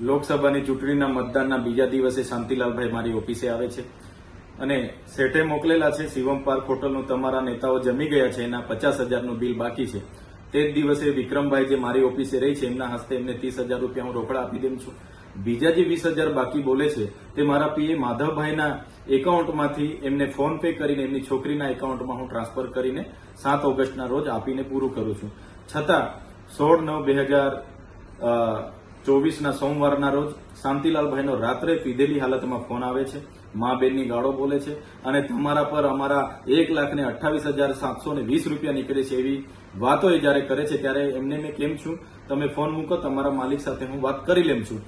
લોકસભાની ચૂંટણીના મતદાનના બીજા દિવસે શાંતિલાલભાઈ મારી ઓફિસે આવે છે. અને શેઠે મોકલેલા છે, શિવમ પાર્ક હોટલનું તમારા નેતાઓ જમી ગયા છે, એના પચાસ હજારનું બિલ બાકી છે. તે જ દિવસે વિક્રમભાઈ જે મારી ઓફિસે રહી છે, એમના હસ્તે એમને ત્રીસ હજાર રૂપિયા હું રોકડા આપી દઉં છું. બીજા જે વીસ હજાર બાકી બોલે છે, તે મારા પીએ માધવભાઈના એકાઉન્ટમાંથી એમને ફોન પે કરીને, એમની છોકરીના એકાઉન્ટમાં હું ટ્રાન્સફર કરીને સાત ઓગસ્ટના રોજ આપીને પૂરું કરું છું. છતાં સોળ નવ બે હજાર ચોવીસના સોમવારના રોજ શાંતિલાલભાઈનો રાત્રે પીધેલી હાલતમાં ફોન આવે છે. મા બેનની ગાળો બોલે છે અને તમારા પર અમારા એક લાખ ને અઠ્ઠાવીસ હજાર સાતસો ને વીસ રૂપિયા નીકળે છે એવી વાતો એ જ્યારે કરે છે ત્યારે એમને મેં કેમ છું? તમે ફોન મૂકો, તમારા માલિક સાથે હું વાત કરી લેમ છું.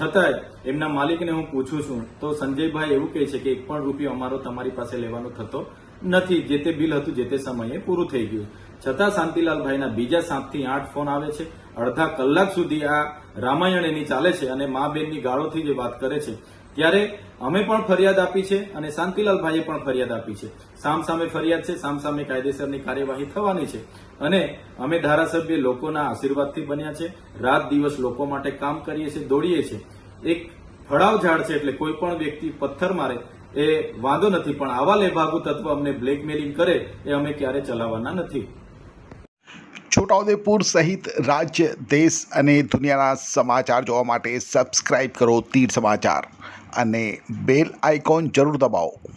છતાંય એમના માલિકને હું પૂછું છું. તો સંજયભાઈ એવું કહે છે કે એક પણ રૂપિયો અમારો તમારી પાસે લેવાનો થતો નથી, જે તે બિલ હતું, જે તે સમયે પૂરું થઈ ગયું. છતાં શાંતિલાલભાઈના બીજા સાતથી આઠ ફોન આવે છે. અડધા કલાક સુધી આ રામાયણ એની ચાલે છે અને મા બેનની ગાળોથી જે વાત કરે છે, ત્યારે અમે પણ ફરિયાદ આપી છે અને શાંતિલાલભાઈએ પણ ફરિયાદ આપી છે. સામ સામે ફરિયાદ છે સામ સામે કાયદેસરની કાર્યવાહી થવાની છે. અને અમે ધારાસભ્ય લોકોના આશીર્વાદથી બન્યા છે, રાત દિવસ લોકો માટે કામ કરીએ છીએ દોડીએ છીએ એક ફળાવ ઝાડ છે એટલે કોઈ પણ વ્યક્તિ પથ્થર મારે એ વાંધો નથી, પણ આવા લેભાગુ તત્વ અમને બ્લેકમેલિંગ કરે, એ અમે ક્યારે ચલાવવાના નથી. છોટાઉદેપુર સહિત રાજ્ય, દેશ અને દુનિયાના સમાચાર જોવા માટે સબસ્ક્રાઇબ કરો તીર સમાચાર અને બેલ આઇકોન જરૂર દબાવો.